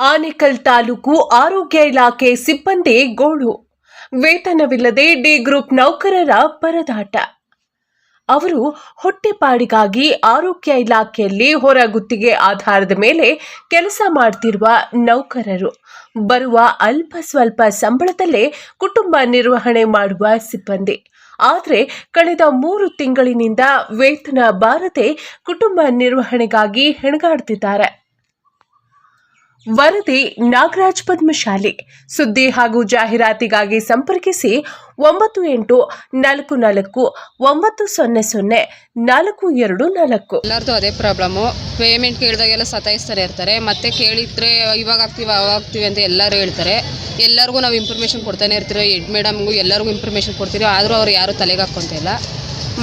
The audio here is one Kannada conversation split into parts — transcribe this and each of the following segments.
ಆನೇಕಲ್ ತಾಲೂಕು ಆರೋಗ್ಯ ಇಲಾಖೆ ಸಿಬ್ಬಂದಿ ಗೋಳು. ವೇತನವಿಲ್ಲದೆ ಡಿ ಗ್ರೂಪ್ ನೌಕರರ ಪರದಾಟ. ಅವರು ಹೊಟ್ಟೆಪಾಡಿಗಾಗಿ ಆರೋಗ್ಯ ಇಲಾಖೆಯಲ್ಲಿ ಹೊರ ಗುತ್ತಿಗೆ ಆಧಾರದ ಮೇಲೆ ಕೆಲಸ ಮಾಡ್ತಿರುವ ನೌಕರರು. ಬರುವ ಅಲ್ಪ ಸ್ವಲ್ಪ ಸಂಬಳದಲ್ಲೇ ಕುಟುಂಬ ನಿರ್ವಹಣೆ ಮಾಡುವ ಸಿಬ್ಬಂದಿ. ಆದರೆ ಕಳೆದ ಮೂರು ತಿಂಗಳಿನಿಂದ ವೇತನ ಬಾರದೆ ಕುಟುಂಬ ನಿರ್ವಹಣೆಗಾಗಿ ಹೆಣಗಾಡ್ತಿದ್ದಾರೆ. ವರದಿ ನಾಗರಾಜ್ ಪದ್ಮಶಾಲಿ. ಸುದ್ದಿ ಹಾಗೂ ಜಾಹೀರಾತಿಗಾಗಿ ಸಂಪರ್ಕಿಸಿ ಒಂಬತ್ತು ಎಂಟು ನಾಲ್ಕು ನಾಲ್ಕು ಒಂಬತ್ತು ಸೊನ್ನೆ ಸೊನ್ನೆ ನಾಲ್ಕು ಎರಡು ನಾಲ್ಕು. ಎಲ್ಲರದು ಅದೇ ಪ್ರಾಬ್ಲಮ್ಮು ಪೇಮೆಂಟ್ ಕೇಳಿದಾಗೆಲ್ಲ ಸತಾಯಿಸ್ತಾರೆ ಇರ್ತಾರೆ. ಮತ್ತೆ ಕೇಳಿದ್ರೆ ಇವಾಗ ಆಗ್ತೀವಿ, ಅವಾಗ ಆಗ್ತೀವಿ ಅಂತ ಎಲ್ಲರೂ ಹೇಳ್ತಾರೆ. ಎಲ್ಲರಿಗೂ ನಾವು ಇನ್ಫಾರ್ಮೇಷನ್ ಕೊಡ್ತಾನೆ ಇರ್ತೀವಿ. ಹೆಡ್ ಮೇಡಮ್ಗೂ ಎಲ್ಲರಿಗೂ ಇನ್ಫಾರ್ಮೇಷನ್ ಕೊಡ್ತೀವಿ. ಆದರೂ ಅವ್ರು ಯಾರೂ ತಲೆಗೆ ಹಾಕೊಂತಿಲ್ಲ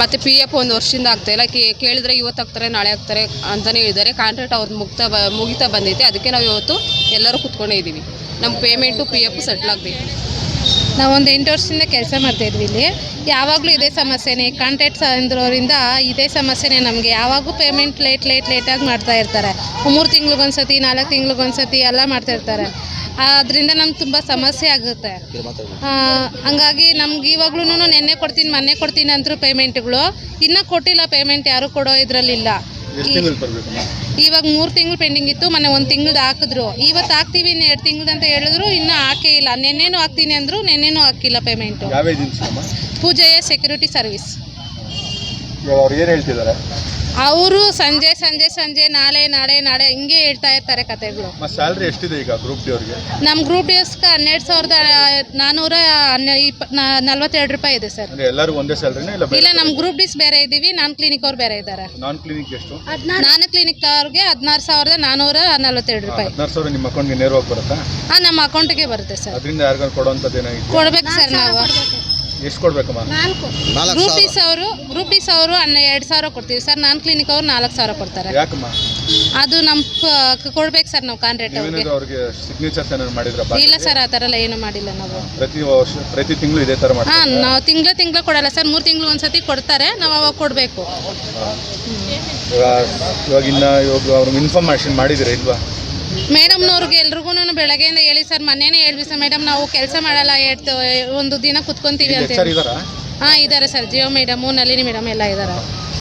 ಮತ್ತು ಪಿ ಎಫ್ ಒಂದು ವರ್ಷದಿಂದ ಆಗ್ತಾಯಿಲ್ಲ ಕೇಳಿದ್ರೆ ಇವತ್ತು ಆಗ್ತಾರೆ, ನಾಳೆ ಆಗ್ತಾರೆ ಅಂತಲೇ ಹೇಳಿದ್ದಾರೆ. ಕಾಂಟ್ರಾಕ್ಟ್ ಅವ್ರದ್ದು ಮುಕ್ತ ಬ ಮುಗಿತಾ ಬಂದೈತೆ. ಅದಕ್ಕೆ ನಾವು ಇವತ್ತು ಎಲ್ಲರೂ ಕುತ್ಕೊಂಡೇ ಇದ್ದೀವಿ. ನಮ್ಮ ಪೇಮೆಂಟು ಪಿ ಎಫ್ ಸೆಟ್ಲ್ ಆಗಬೇಕು. ನಾವೊಂದು ಎಂಟು ವರ್ಷದಿಂದ ಕೆಲಸ ಮಾಡ್ತಾ ಇದ್ವಿ ಇಲ್ಲಿ. ಯಾವಾಗಲೂ ಇದೇ ಸಮಸ್ಯೆನೇ. ಕಾಂಟ್ರಾಕ್ಟ್ ಅಂದ್ರೋರಿಂದ ಇದೇ ಸಮಸ್ಯೆನೇ ನಮಗೆ. ಯಾವಾಗೂ ಪೇಮೆಂಟ್ ಲೇಟ್ ಲೇಟ್ ಲೇಟಾಗಿ ಮಾಡ್ತಾ ಇರ್ತಾರೆ. ಮೂರು ತಿಂಗ್ಳಿಗೊಂದ್ಸತಿ, ನಾಲ್ಕು ತಿಂಗ್ಳಿಗೊಂದ್ಸತಿ ಎಲ್ಲ ಮಾಡ್ತಾ ಇರ್ತಾರೆ. ಅದರಿಂದ ನಮ್ಗೆ ತುಂಬ ಸಮಸ್ಯೆ ಆಗುತ್ತೆ. ಹಂಗಾಗಿ ನಮ್ಗೆ ಇವಾಗ್ಲೂ ನೆನ್ನೆ ಕೊಡ್ತೀನಿ ಮೊನ್ನೆ ಕೊಡ್ತೀನಿ ಅಂದರು ಪೇಮೆಂಟ್ಗಳು. ಇನ್ನೂ ಕೊಟ್ಟಿಲ್ಲ ಪೇಮೆಂಟ್ ಯಾರು ಕೊಡೋ ಇದರಲ್ಲಿಲ್ಲ. ಇವಾಗ ಮೂರು ತಿಂಗಳು ಪೆಂಡಿಂಗ್ ಇತ್ತು ಮೊನ್ನೆ ಒಂದು ತಿಂಗಳ್ದು ಹಾಕಿದ್ರು. ಇವತ್ತು ಹಾಕ್ತೀವಿ ಇನ್ನು ಎರಡು ತಿಂಗ್ಳದ್ದು ಅಂತ ಹೇಳಿದ್ರು ಇನ್ನೂ ಹಾಕೇ ಇಲ್ಲ. ನೆನ್ನೇನು ಹಾಕ್ತೀನಿ ಅಂದರು ನೆನ್ನೇನು ಹಾಕಿಲ್ಲ ಪೇಮೆಂಟು. ಪೂಜೆಯ ಸೆಕ್ಯೂರಿಟಿ ಸರ್ವಿಸ್. ಅವ್ರು ಸಂಜೆ ಸಂಜೆ ಸಂಜೆ ನಾಳೆ ನಾಳೆ ನಾಳೆ ಹಿಂಗೆ ಹೇಳ್ತಾ ಇರ್ತಾರೆ ಕತೆಗಳು. ಸ್ಯಾಲ್ರಿ ಎಷ್ಟಿದೆ ಈಗ ಗ್ರೂಪ್ ಡಿ ಅವ್ರಿಗೆ? ನಮ್ಮ ಗ್ರೂಪ್ ಡಿಎಸ್ಗೆ ಹನ್ನೆರಡು ಸಾವಿರದ ನಾನ್ನೂರ ಹನ್ನೆ ಇಪ್ಪ ನಲ್ವತ್ತೆರಡು ರೂಪಾಯಿ ಇದೆ ಸರ್. ಅಂದ್ರೆ ಎಲ್ಲರೂ ಒಂದೇ ಸ್ಯಾಲ್ರಿನ ಇಲ್ಲ ಇಲ್ಲ ನಮ್ಮ ಗ್ರೂಪ್ ಡಿಸ್ ಬೇರೆ ಇದ್ದೀವಿ ನಾನ್ ಕ್ಲಿನಿಕ್ ಅವ್ರು ಬೇರೆ ಇದ್ದಾರೆ ನಾನ್ ಕ್ಲಿನಿಕ್ ಎಷ್ಟು? ನಾನು ಕ್ಲಿನಿಕ್ ಅವ್ರಿಗೆ ಹದಿನಾರು ಸಾವಿರದ ನಾನ್ನೂರ ನಲ್ವತ್ತೆರಡು ರೂಪಾಯಿ. ಹದಿನಾರು ಸಾವಿರ ನಿಮ್ಮ ಅಕೌಂಟ್ಗೆ ನೇರವಾಗಿ ಬರುತ್ತಾ? ಹಾಂ ನಮ್ಮ ಅಕೌಂಟಿಗೆ ಬರುತ್ತೆ ಸರ್. ಅದರಿಂದ ಯಾರಿಗಾರು ಏನಾಗಿದೆ ಕೊಡ್ಬೇಕು ಸರ್ ನಾವು. ಎಷ್ಟು ಕೊಡ್ಬೇಕಮ್ಮ ಗ್ರೂಪ್ ಡಿಸ್ ಅವರು ರೂಪೀಸ್ ಡಿಸ್ ಅವರು ಹನ್ನ ಎರಡು ಸಾವಿರ ಕೊಡ್ತೀವಿ ಸರ್. ನಾನ್ ಕ್ಲಿನಿಕ್ ಅವ್ರು ನಾಲ್ಕು ಸಾವಿರ ಕೊಡ್ತಾರೆ. ಯಾಕಮ್ಮ? ಅದು ನಮ್ಮ ಕೊಡ್ಬೇಕು ಸರ್ ನಾವು ಕಾಂಟ್ರಾಕ್ಟ್ ಅವ್ರಿಗೆ. ನೀವೇನಾದ್ರು ಅವ್ರಿಗೆ ಸಿಗ್ನೇಚರ್ಸ್ ಏನಾದ್ರು ಮಾಡಿದ್ರ? ಇಲ್ಲ ಸರ್ ಆ ಥರ ಎಲ್ಲ ಏನು ಮಾಡಿಲ್ಲ ನಾವು. ಪ್ರತಿ ವರ್ಷ ಪ್ರತಿ ತಿಂಗಳು ಇದೇ ತರ ಮಾಡ್ತಾರೆ. ಹಾಂ ನಾವು ತಿಂಗಳ ತಿಂಗಳ ಕೊಡಲ್ಲ ಸರ್. ಮೂರು ತಿಂಗಳು ಒಂದ್ಸತಿ ಕೊಡ್ತಾರೆ. ನಾವು ಅವಾಗ ಕೊಡಬೇಕು. ಇವಾಗ ಇವಾಗ ಇನ್ನ ಇವಾಗ ಅವ್ರಿಗೆ ಇನ್ಫಾರ್ಮೇಶನ್ ಮಾಡಿದಿರ ಇಲ್ವಾ? ಮೇಡಮ್ನವ್ರಿಗೆ ಎಲ್ರಿಗೂ ಬೆಳಗ್ಗೆಯಿಂದ ಹೇಳಿ ಸರ್ ಮೊನ್ನೆನೇ ಹೇಳ್ವಿ ಸರ್ ಮೇಡಮ್ ನಾವು ಕೆಲಸ ಮಾಡಲ್ಲ ಎಷ್ಟು ಒಂದು ದಿನ ಕುತ್ಕೊಂತೀವಿ ಅಂತ ಹೇಳಿ ಇದಾರಾ? ಹಾಂ ಇದ್ದಾರೆ ಸರ್ ಜಿಯೋ ಮೇಡಮು ನಳಿನಿ ಮೇಡಮ್ ಎಲ್ಲ ಇದ್ದಾರೆ